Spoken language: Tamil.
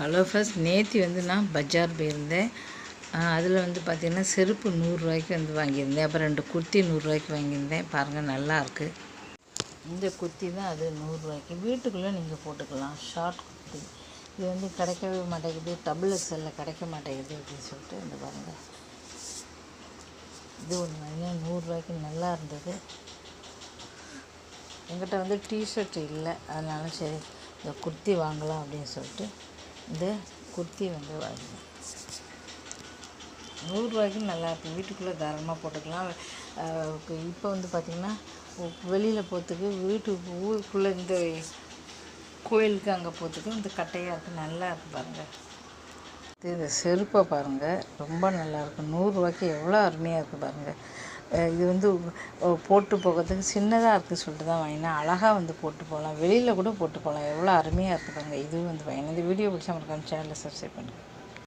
ஹலோ ஃபர்ஸ்ட் நேற்று வந்து நான் பஜார் போயிருந்தேன். அதில் வந்து பார்த்திங்கன்னா செருப்பு நூறுரூவாய்க்கு வந்து வாங்கியிருந்தேன். அப்புறம் ரெண்டு குர்த்தி நூறுரூவாய்க்கு வாங்கியிருந்தேன். பாருங்கள் நல்லாயிருக்கு இந்த குர்த்தி தான் அது நூறுரூவாய்க்கு வீட்டுக்குள்ளே நீங்கள் போட்டுக்கலாம். ஷார்ட் குர்த்தி. இது வந்து கிடைக்கவே மாட்டேங்குது. டபுள் எக்ஸலில் கிடைக்க மாட்டேங்குது அப்படின்னு சொல்லிட்டு இந்த பாருங்கள் இது ஒன்று வாங்கினா நூறுரூவாய்க்கு நல்லா இருந்தது. என்கிட்ட வந்து டிஷர்ட் இல்லை. அதனால சரி இந்த குர்த்தி வாங்கலாம் அப்படின்னு சொல்லிட்டு இந்த குர்த்தி வந்து வாங்கினேன் நூறுரூவாய்க்கு நல்லா வீட்டுக்குள்ளே தாராளமாக போட்டுக்கலாம். இப்போ வந்து பார்த்திங்கன்னா வெளியில் போகிறதுக்கு வீட்டுக்கு ஊருக்குள்ளே இந்த கோயிலுக்கு அங்கே போகிறதுக்கு இந்த கட்டையாக இருக்குது நல்லா இருக்குது பாருங்கள் இது இந்த செருப்பை பாருங்கள் ரொம்ப நல்லாயிருக்கும் நூறுரூவாய்க்கு எவ்வளோ அருமையாக இருக்குது பாருங்கள் இது வந்து போட்டு போகிறதுக்கு சின்னதாக இருக்குது சொல்லிட்டு தான் வாங்கினேன். அழகாக வந்து போட்டு போகலாம். வெளியில் கூட போட்டு போகலாம். எவ்வளோ அருமையாக இருக்குது பாருங்கள் இதுவும் வந்து வாங்கினேன். இந்த வீடியோ பிடிச்சா மறக்காம சேனலில் சப்ஸ்கிரைப் பண்ணுங்கள்